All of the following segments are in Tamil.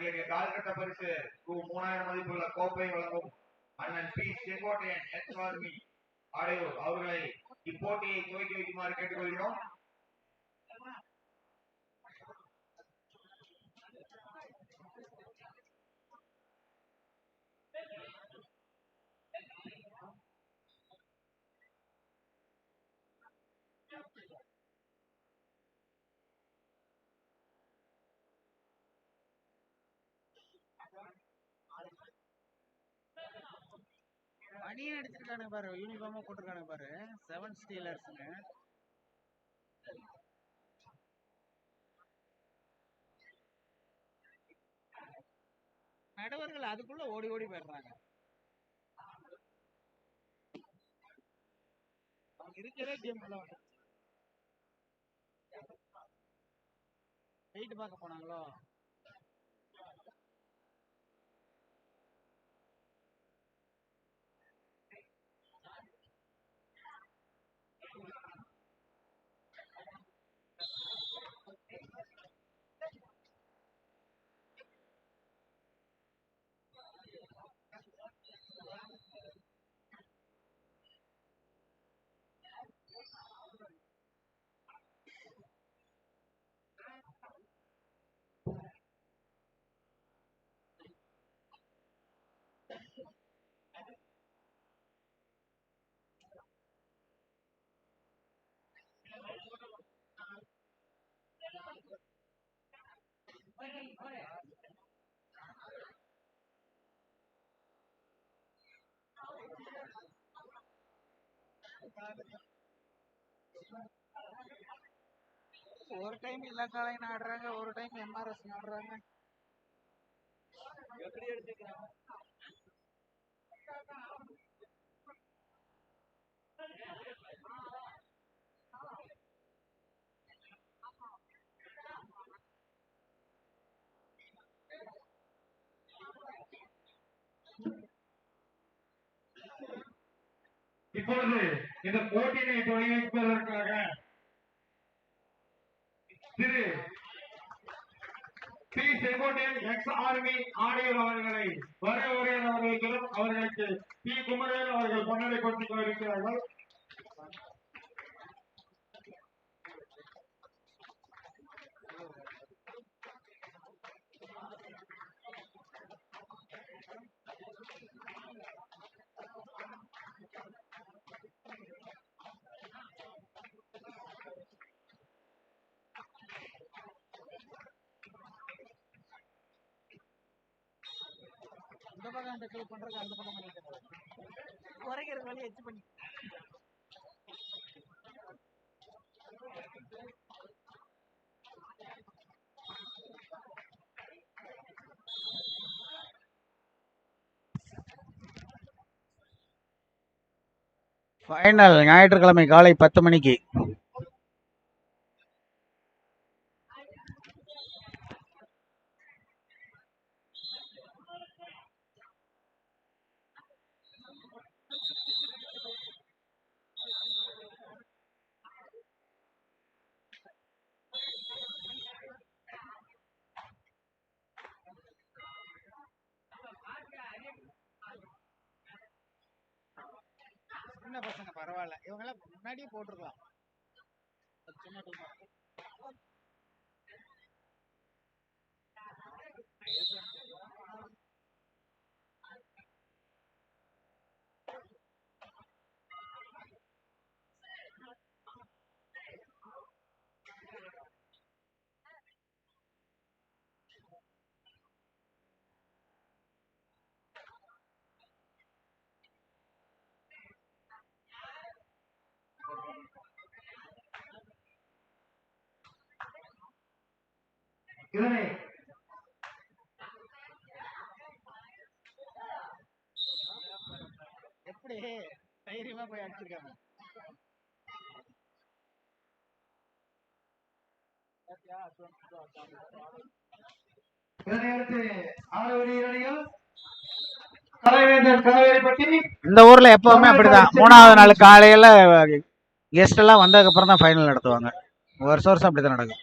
எங்களுக்கு கால்கட்ட பரிசு ரூ மூணாயிரம் மதிப்புள்ள கோப்பை வழங்கும் அண்ணன் P. Sengottaiyan ex army Adaiyur அவர்களை இப்போட்டியை துவக்கி வைக்குமாறு கேட்டுக்கொள்கிறோம். பனியன் அடிச்சிருக்கானுங்க பாரு. யூனிஃபார்மா போட்டிருக்கானுங்க பாரு. செவன் ஸ்டீலர்ஸ் நடவர்கள் அதுக்குள்ள ஓடி ஓடி போயிடுறாங்க. அவங்க இருக்கிறதே கேம் வெயிட் பார்க்க போனாங்களோ? ஒரு டைம் இலக்காலையும் ஆடுறாங்க? ஒரு டைம் எம்ஆர்எஸ் ஆடுறாங்க. எப்படி எடுத்துக்கிறாங்க இப்பொழுது இந்த போட்டியினை தொடங்கி வைப்பதற்காக திரு பி செங்கோட்டையன் எக்ஸ் ஆர்மி ஆணையர் அவர்களை வர உரையாட அவர்களும் அவர்களுக்கு பி குமரேல் அவர்கள் பொன்னடை கொண்டு கொண்டிருக்கிறார்கள் இந்த பக்கம் அந்த கிளிக் பண்றது அந்த பக்கம் பண்ணிட்டு குறைக்கிற வழி எச்சு பண்ணி. ஃபைனல் ஞாயிற்றுக்கிழமை காலை பத்து மணிக்கு. சின்ன பசங்க பரவாயில்ல. இவங்கெல்லாம் முன்னாடியே போட்டிருக்கலாம். அது இதனை எப்படி? தைரியமா போய் அடிச்சிருக்காங்க. இந்த ஊர்ல எப்பவுமே அப்படிதான். மூணாவது நாள் காலையில கெஸ்ட் எல்லாம் வந்ததுக்கு அப்புறம் தான் ஃபைனல் நடத்துவாங்க. வருஷம் வருஷம் அப்படிதான் நடக்கும்.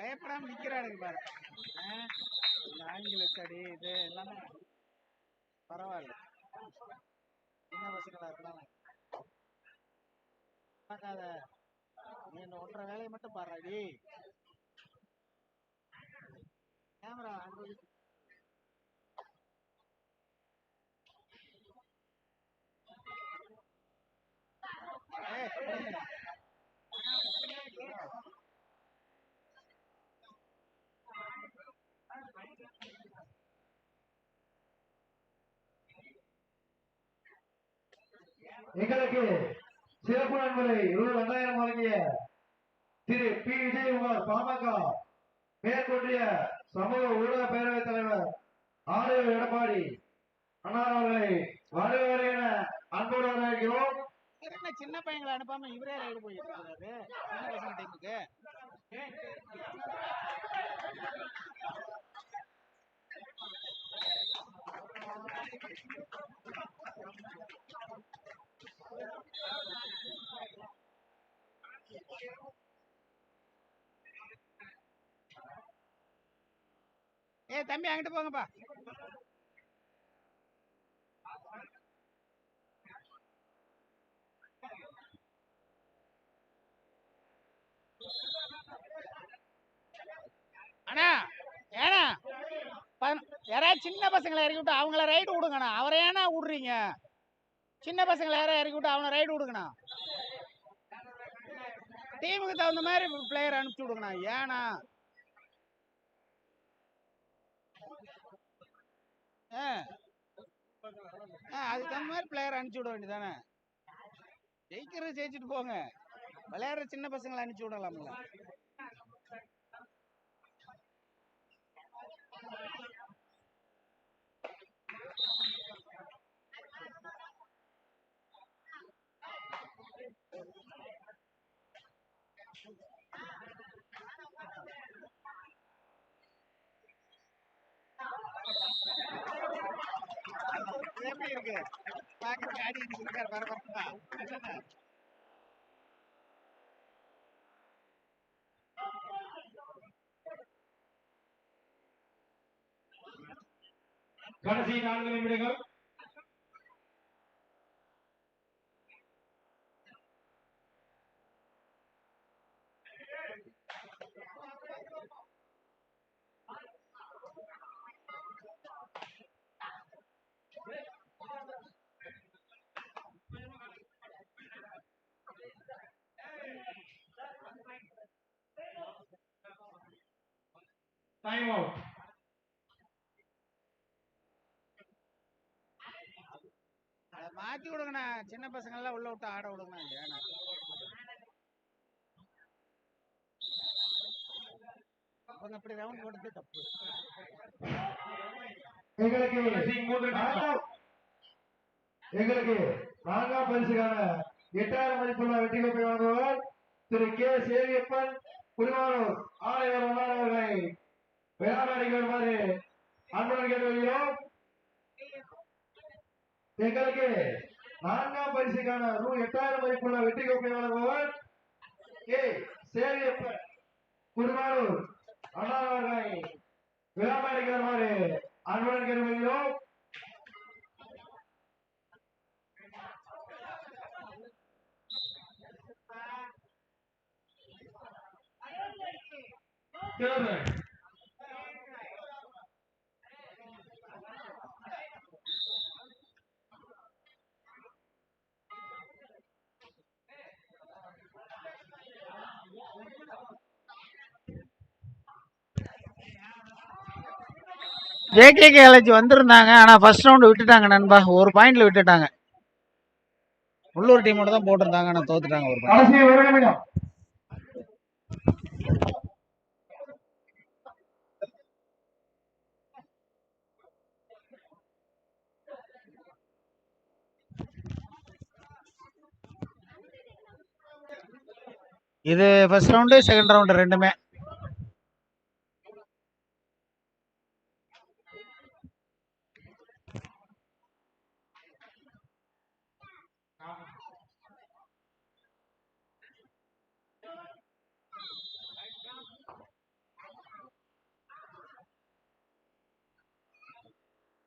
பயப்படாம நிக்கிறானுங்க பாரு. இந்த ஆங்கில ஸ்டடி இது எல்லாமே பரவாயில்ல. சின்ன பசங்களா இருந்தாலும் பார்க்காத. நீ இந்த ஒன்றரை வேலையை மட்டும் பாருடி கேமரா அங்க எங்களுக்கு சிறப்பு நண்பரை ரூபாய் ரெண்டாயிரம் வழங்கிய திரு பி. விஜயகுமார் பாமக மேற்கொண்டிய சமூக ஊடக பேரவைத் தலைவர் ஆளுநர் எடப்பாடி அண்ணா அவர்களை வருக என அன்போடு வரவேற்கிறோம். சின்ன பையங்களை அனுப்பாம இவரே ரைடு போயிருக்காரு. இருக்காரு சின்ன பசங்க டீமுக்கு ஏய் தம்பி அங்கிட்டு போங்கப்பா. அண்ணா ஏண்ணா யாராவது சின்ன பசங்களை இறக்கி விட்டு அவங்கள ரைடு விடுங்கண்ணா அவரை ஏன்னா விடுறீங்க? சின்ன பசங்களை யாரும் இறக்கி விட்டு அவனை ரைடு கொடுக்கணும் டீமுக்கு தகுந்த மாதிரி பிளேயர் அனுப்பிச்சு விடுங்கண்ணா. ஏண்ணா ஆ. ஆ அதுக்கு தகுந்த மாதிரி பிளேயர் அனுப்பிச்சு விட வேண்டியதானே ஜெயிக்கிறது ஜெயிச்சுட்டு போங்க. விளையாடுற சின்ன பசங்களை அனுப்பிச்சு விடலாம்ல இது எப்படி இருக்கு. பாக்குற ஆடி இருக்காரு பரபரப்பா என்னண்ணா? கடைசி நான்கு நிமிடங்கள். டைம் அவுட் அதை மாத்தி விடுங்கண்ணா. சின்ன பசங்க எல்லாம் உள்ள விட்டு ஆட விடுங்கண்ணா ஏண்ணா அவங்க அப்படி ரவுண்ட் போடுறது தப்பு. எங்களுக்கு. நான்காம் பரிசுக்கான எட்டாயிரம் மதிப்புள்ள வெற்றி கோப்பை வழங்குபவர் திரு கே சேவியப்பன் குடிமானூர் ஆணையர் அவர்களை விழாமணிக்கு வருமாறு அன்புடன் கேட்டு வருகிறோம் எங்களுக்கு நான்காம் பரிசுக்கான ரூ எட்டாயிரம் மதிப்புள்ள வெற்றி கோப்பை வழங்குபவர் கே. சேவியப்பன் குடிமானூர் அண்ணார் அவர்களை. விழாமணிக்கு வருமாறு அன்புடன் கேட்டுக்கொள்கிறோம். தேர்தல். ஜேகே காலேஜ் வந்திருந்தாங்க ஆனா ஃபர்ஸ்ட் ரவுண்ட் விட்டுட்டாங்க நண்பா. ஒரு பாயிண்ட்ல விட்டுட்டாங்க. உள்ளூர் டீமோட தான் போட்டிருந்தாங்க ஆனால் தோத்துட்டாங்க ஒரு இது ஃபர்ஸ்ட் ரவுண்டு செகண்ட் ரவுண்டு ரெண்டுமே.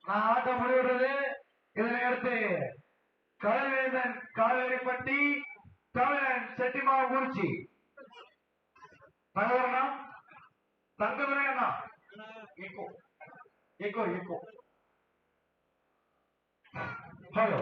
நான் ஆட்டம் முடிவுறது இதனை அடுத்து கலைவேந்தன் காவேரிப்பட்டி தமிழன் செட்டிமா குறிச்சி தகவலா தங்கதுரை அண்ணா. Echo echo echo hello